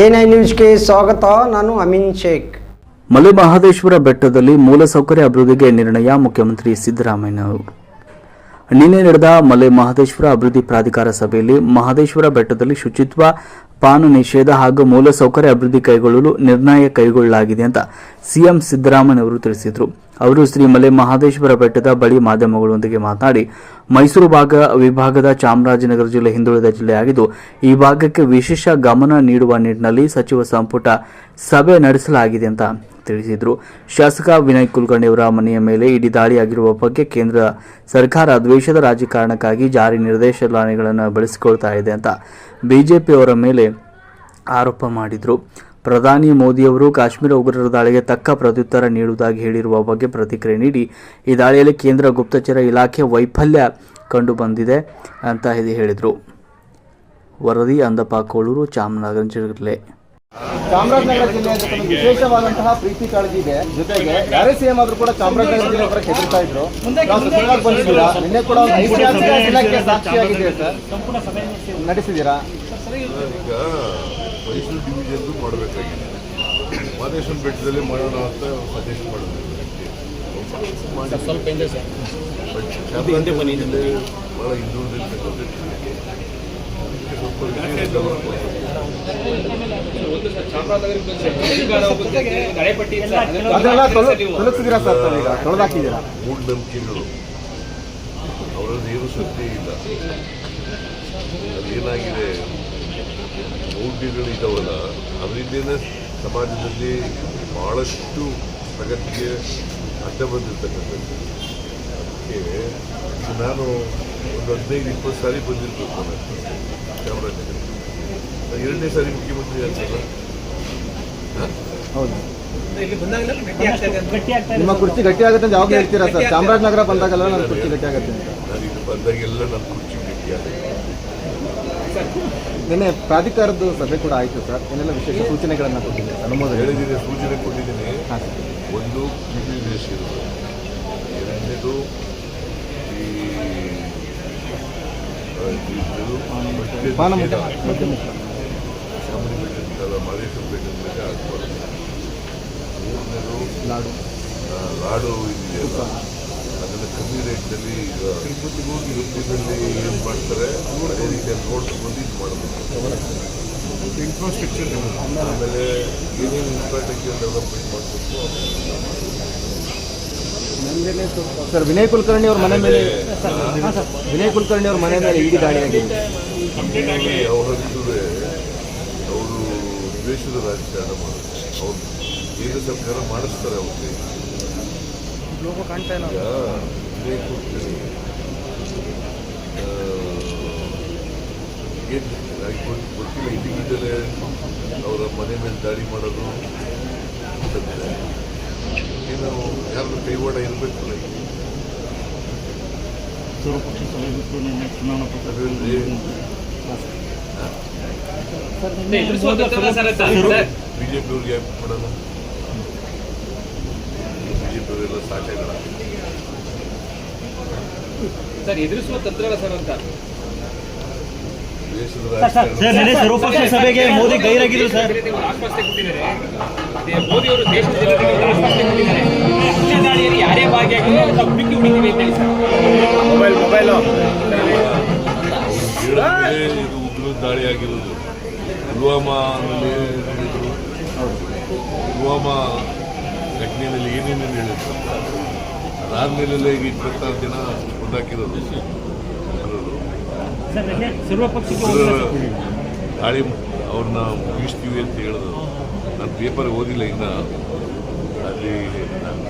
NI ನ್ಯೂಸ್ಗೆ ಸ್ವಾಗತ, ನಾನು ಅಮಿನ್ ಶೇಖ್. ಮಲೆ ಮಹದೇಶ್ವರ ಬೆಟ್ಟದಲ್ಲಿ ಮೂಲಸೌಕರ್ಯ ಅಭಿವೃದ್ಧಿಗೆ ನಿರ್ಣಯ ಮುಖ್ಯಮಂತ್ರಿ ಸಿದ್ದರಾಮಯ್ಯ ಅವರು ನಿನ್ನೆ ನಡೆದ ಮಲೆ ಮಹದೇಶ್ವರ ಅಭಿವೃದ್ಧಿ ಪ್ರಾಧಿಕಾರ ಸಭೆಯಲ್ಲಿ ಮಹದೇಶ್ವರ ಬೆಟ್ಟದಲ್ಲಿ ಶುಚಿತ್ವ ಪಾನ ನಿಷೇಧ ಹಾಗೂ ಮೂಲಸೌಕರ್ಯ ಅಭಿವೃದ್ಧಿ ಕೈಗೊಳ್ಳಲು ನಿರ್ಣಯ ಕೈಗೊಳ್ಳಲಾಗಿದೆ ಅಂತ ಸಿಎಂ ಸಿದ್ದರಾಮಯ್ಯ ಅವರು ತಿಳಿಸಿದರು. ಅವರು ಶ್ರೀ ಮಲೆ ಮಹದೇಶ್ವರ ಬೆಟ್ಟದ ಬಳಿ ಮಾಧ್ಯಮಗಳೊಂದಿಗೆ ಮಾತನಾಡಿ, ಮೈಸೂರು ಭಾಗ ವಿಭಾಗದ ಚಾಮರಾಜನಗರ ಜಿಲ್ಲೆ ಹಿಂದುಳಿದ ಜಿಲ್ಲೆಯಾಗಿದ್ದು, ಈ ಭಾಗಕ್ಕೆ ವಿಶೇಷ ಗಮನ ನೀಡುವ ನಿಟ್ಟಿನಲ್ಲಿ ಸಚಿವ ಸಂಪುಟ ಸಭೆ ನಡೆಸಲಾಗಿದೆ ಅಂತ ತಿಳಿಸಿದರು. ಶಾಸಕ ವಿನಯ್ ಕುಲಕರ್ಣಿಯವರ ಮನೆಯ ಮೇಲೆ ಇಡೀ ದಾಳಿಯಾಗಿರುವ ಬಗ್ಗೆ ಕೇಂದ್ರ ಸರ್ಕಾರ ದ್ವೇಷದ ರಾಜಕಾರಣಕ್ಕಾಗಿ ಜಾರಿ ನಿರ್ದೇಶನಾಲಯಗಳನ್ನು ಬಳಸಿಕೊಳ್ತಾ ಇದೆ ಅಂತ ಬಿಜೆಪಿಯವರ ಮೇಲೆ ಆರೋಪ ಮಾಡಿದರು. ಪ್ರಧಾನಿ ಮೋದಿಯವರು ಕಾಶ್ಮೀರ ಉಗ್ರರ ದಾಳಿಗೆ ತಕ್ಕ ಪ್ರತ್ಯುತ್ತರ ನೀಡುವುದಾಗಿ ಹೇಳಿರುವ ಬಗ್ಗೆ ಪ್ರತಿಕ್ರಿಯೆ ನೀಡಿ ಈ ದಾಳಿಯಲ್ಲಿ ಕೇಂದ್ರ ಗುಪ್ತಚರ ಇಲಾಖೆ ವೈಫಲ್ಯ ಕಂಡುಬಂದಿದೆ ಅಂತ ಇದು ಹೇಳಿದರು. ವರದಿ ಅಂದಪ್ಪ ಕೋಳೂರು ಚಾಮರಾಜನಗರ ಜಿಲ್ಲೆ ಚಾಮರಾಜನಗರ ಜಿಲ್ಲೆ ಒಂದು ವಿಶೇಷವಾದಂತಹ ಪ್ರೀತಿ ಕಾಳಜಿ ಇದೆ. ಜೊತೆಗೆ ಯಾರೇ ಸಿಎಂ ಆದ್ರೂ ಕೂಡ ಚಾಮರಾಜನಗರ ಜಿಲ್ಲೆ ಹತ್ರ ಹೆದರ್ತಾ ಇದ್ರು. ನಾವು ಸಚಿವರಾಗಿ ಬಂದಿದ್ದೀರಾ? ನಿನ್ನೆ ಕೂಡ ಒಂದು ಐತಿಹಾಸಿಕ ದಿನಕ್ಕೆ ಸಾಕ್ಷಿಯಾಗಿದೆ ಸರ್ ನಡೆಸಿದ್ದೀರಾ? ಈಗ ಡಿವಿಜನ್ಸು ಮಾಡಬೇಕಾಗಿದೆ ಮಾದೇಶ್ವರ ಬೆಟ್ಟದಲ್ಲಿ ಮಾಡೋಣ ಅಂತ ಸಜೆಸ್ಟ್ ಮಾಡಬೇಕು ಸ್ವಲ್ಪ ಭಾಳ ಹಿಂದುಳಿದಿರ್ತಕ್ಕಂಥ ತೊಲಗಿಸಿದ್ದೀರಾ ಸರ್ ಈಗ ತೊಳೆದಾಕಿದ್ದೀರಾ ಮೂಢನಂಬಿಕೆಗಳು ಅವರಲ್ಲಿ ಏನು ಸತ್ಯ ಇಲ್ಲ ಅದೇನಾಗಿದೆ ಮೌಢ್ಯಗಳು ಇದ್ದಾವಲ್ಲ ಅದರಿಂದನೇ ಸಮಾಜದಲ್ಲಿ ಭಾಳಷ್ಟು ಪ್ರಗತಿಗೆ ಅಡ್ಡ ಬಂದಿರ್ತಕ್ಕಂಥದ್ದು. ಅದಕ್ಕೆ ನಾನು ಒಂದು ಹದಿನೈದು ಇಪ್ಪತ್ತು ಸಾರಿ ಬಂದಿರಬೇಕು ನಾನು. ಚಾಮರಾಜನಗರ ಎರಡನೇ ಸಾರಿ ಮುಖ್ಯಮಂತ್ರಿ ಆಗ್ತಲ್ಲ ಹೌದು. ನಿಮ್ಮ ಕುರ್ಚಿ ಗಟ್ಟಿ ಆಗುತ್ತೆ ಅಂತ ಯಾವಾಗ ಹೇಳ್ತೀರಾ ಸರ್? ಚಾಮರಾಜನಗರ ಬಂದಾಗಲ್ಲ ನನ್ನ ಕುರ್ಚಿ ಗಟ್ಟಿ ಆಗುತ್ತೆ ಅಂತ. ನಾನು ಇದು ಬಂದಾಗೆಲ್ಲ ನನ್ನ ಕುರ್ಚಿ ಗಟ್ಟಿಯಾಗಿದೆ ನಿನ್ನೆ ಪ್ರಾಧಿಕಾರದ ಸಭೆ ಕೂಡ ಆಯಿತು ಸರ್. ಏನೆಲ್ಲ ವಿಶೇಷ ಸೂಚನೆಗಳನ್ನು ಕೊಟ್ಟಿದ್ದೀನಿ ಅನುಮೋದನೆ. ಹೇಳಿದ್ದೀನಿ ಸೂಚನೆ ಕೊಟ್ಟಿದ್ದೀನಿ. ಒಂದು ರೇಸ್ ಇರೋದು. ಎರಡನೇದು ಮೇಲೆ ಆಗ್ಬಾರ್ದು ಮೂರನೇದು ಲಾಡು. ಲಾಡು ಇದೆಯಲ್ಲ. ಕಮ್ಮಿ ರೇಟ್ನಲ್ಲಿ ಈಗ ತಿರುಪತಿನಲ್ಲಿ ಏನು ಮಾಡ್ತಾರೆ ಅದೇ ರೀತಿಯಲ್ಲಿ ಬಂದು ಇದು ಮಾಡಬೇಕು. ಇನ್ಫ್ರಾಸ್ಟ್ರಕ್ಚರ್ ಆಮೇಲೆ ಏನೇನು ಇನ್ಫ್ರಾಸ್ಟ್ರಕ್ಚರ್ ಡೆವಲಪ್ಮೆಂಟ್ ಮಾಡಬೇಕು ಸರ್ ವಿನಯ್ ಕುಲಕರ್ಣಿ ಅವ್ರ ಮನೆ ಮೇಲೆ ವಿನಯ್ ಕುಲಕರ್ಣಿ ಅವ್ರ ಮನೆ ಮೇಲೆ ಇಡೀ ದಾಳಿಯಾಗಿದೆ ಹೀಗಾಗಿ ಅವರಂತೂ ಅವರು ದ್ವೇಷದ ರಾಜಕಾರಣ ಮಾಡೋದು ಅವ್ರು ಕೇಂದ್ರ ಸರ್ಕಾರ ಮಾಡಿಸ್ತಾರೆ ಅವ್ರಿಗೆ. ಕಾಣ್ತಾ ವಿನಯ್ ಕುಲಕರ್ಣಿ ಏನು ಗೊತ್ತಿಲ್ಲ ಇಲ್ಲಿಗಿದ್ದಲೇ ಅವರ ಮನೆ ಮೇಲೆ ದಾಳಿ ಮಾಡೋದು ಏನು ಯಾರು ಕೈವಾಡ ಇರಬೇಕಲ್ಲ ನಿನ್ನೆ ಬಿಜೆಪಿ ಅವ್ರಿಗೆ ಯಾಕೆ ಮಾಡೋದು ಬಿಜೆಪಿ ಅವರೆಲ್ಲ ಸಾಕಾಗಲ್ಲ ಸರ್ ಎದುರಿಸುವ ತಂತ್ರಗಳ ಸರ್ ಅಂತ. ನಿನ್ನೆ ಸರ್ವಪಕ್ಷ ಸಭೆಗೆ ಮೋದಿ ಗೈರಾಗಿದ್ರು ಸರ್. ಮೋದಿ ಅವರು ದೇಶದ ಯಾರೇ ಭಾಗಿಯಾಗಿಲ್ಲ ನಾವು ಹುಡುಕಿ ಹುಡುಕಿವಿ ಅಂತ ಹೇಳಿ ಸರ್. ಮೊಬೈಲ್ ಇದು ಉಗ್ರ ದಾಳಿ ಆಗಿರೋದು ಪುಲ್ವಾಮಾನಲ್ಲಿ ಹೇಳಿದ್ರು ಪುಲ್ವಾಮಾ ಘಟನೆಯಲ್ಲಿ ಏನೇನೇನು ಹೇಳಿದ್ರು? ಅದಾದ್ಮೇಲೆಲ್ಲ ಈಗ ಇಪ್ಪತ್ತಾರು ಜನ ಮುಂದಾಕಿರೋದು ಗಾಳಿ ದಾಳಿ ಅವ್ರನ್ನ ಮುಗಿಸ್ತೀವಿ ಅಂತ ಹೇಳಿದ್ರು. ನಾನು ಪೇಪರ್ ಓದಿಲ್ಲ ಇನ್ನ. ಅಲ್ಲಿ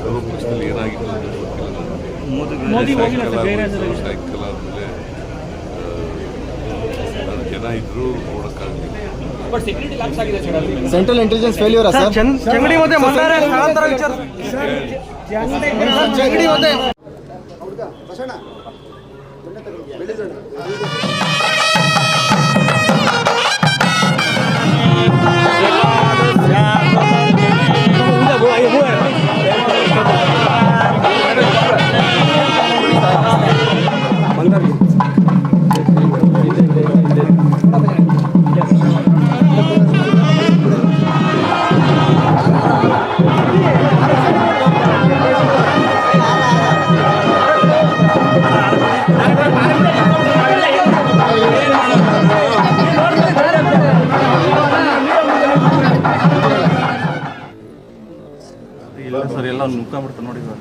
ಸರ್ವಪಕ್ಷದಲ್ಲಿ ಏನಾಗಿತ್ತು ಅಂತ ಗೊತ್ತಿಲ್ಲ ಸಾಯಂಕಾಲ ಸಾಯಂಕಾಲ ಆದಮೇಲೆ ಜನ ಇದ್ರು ನೋಡೋಕ್ಕಾಗಲಿಲ್ಲ. ಬಟ್ ಸೆಕ್ಯೂರಿಟಿ ಲಾಕ್ಸ್ ಆಗಿದೆ sir central intelligence failure sir Changadi ಮತ್ತೆ ಮಂದಾರ ಸ್ಥಳಾಂತರ ಇಲ್ಲ ಸರ್ ಎಲ್ಲ ನುಗ್ಕೊಂಡ್ಬಿಡ್ತು ನೋಡಿ ಸರ್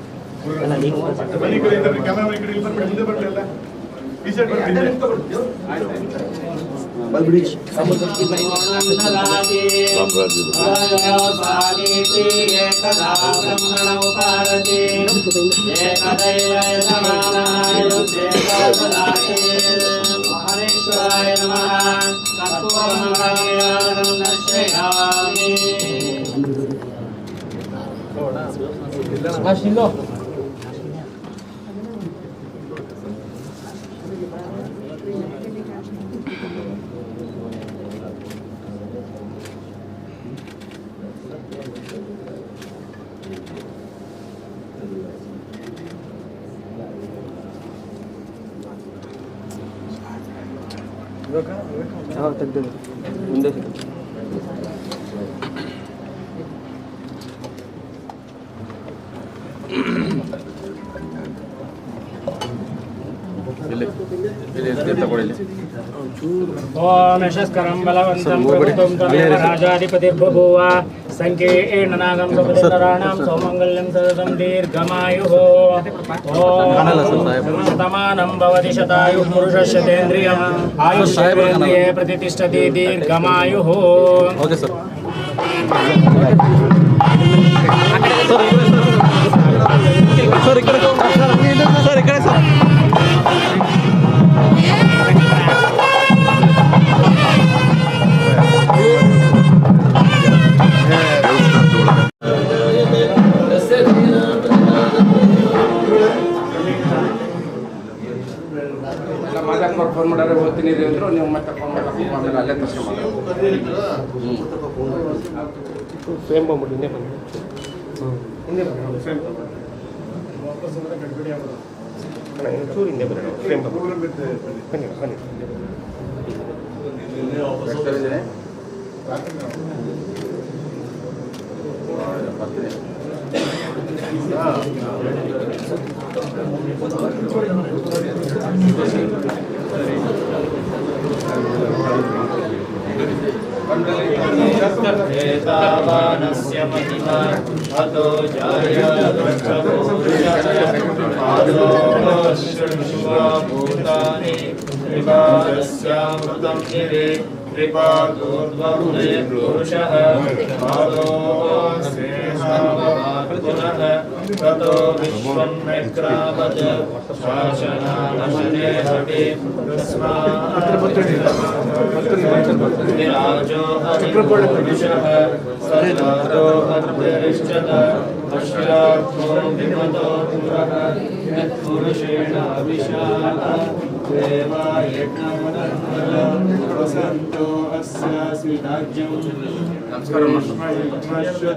ಹರೇಶ್ವರಾಯ ನಮಃ ಕರ್ಪೂರ ನಮಃ ಎಲ್ಲ ಈ ಸೈಡ್ ಬರ್ಲಿ ಮಹೇಶ್ವರಾಯ ನಮಃ ಕರ್ಪೂರಮಂಗಲಂ ಓಂ ಯಶಸ್ಕರಂ ಬಲವಂತಂ ಪ್ರಭುತ್ವಂ ತದೇವ ರಾಜಾಧಿಪತಿರ್ಬಭೂವ ಸಂಕೇಣ ನಾಗಂ ಸುಪತಿಂದರಾಣಾಂ ಸೌಮಂಗಲ್ಯಂ ಸತತಂ ದೀರ್ಘಮಾಯುಃ ಓಂ ತಮಾನಂ ಭವತಿ ಶತಾಯುಃ ಪುರುಷಶತೇಂದ್ರಿಯಂ ಆಯುಷ್ಯೇಂದ್ರಿಯೇ ಪ್ರತಿಷ್ಠತಿ ದೀರ್ಘಮಾಯುಃ ಓಕೆ ಸರ್ ಫೋನ್ ಓದ್ತೀನಿ ರೀ ಅಂದ್ರು ನೀವು ಮತ್ತೆ ಫೋನ್ ಮಾಡಕ್ಕೆ ಆಮೇಲೆ ಅಲ್ಲೇ ದರ್ಶನ ಮಾಡಿ ಸೇಮ್ ಬಂದ್ಬಿಟ್ಟು ಇನ್ನೇ ಬಂದು ಹಿಂದೆ ಬರ್ರಿ ಫ್ರೇಮ್ ಚೂರು ಹಿಂದೆ ಬರೋಣ ಫ್ರೇಮ್ ಬನ್ನಿ ಬನ್ನಿ ेतावानस्य महिमा। अतो त्रिपालस्यामृतं त्रिपादस्यामृतं त्रिपादोर्ध्वयपुरुषः पादो वा शे ततो विश्वन्मेत्रावज शासनामशने हविम् विराजो हरिपुरुषः सर्वादो हरिश्चत अश्रात्मो विमतो पुरः यत्पुरुषेण अभिशाः देवायज्ञमनः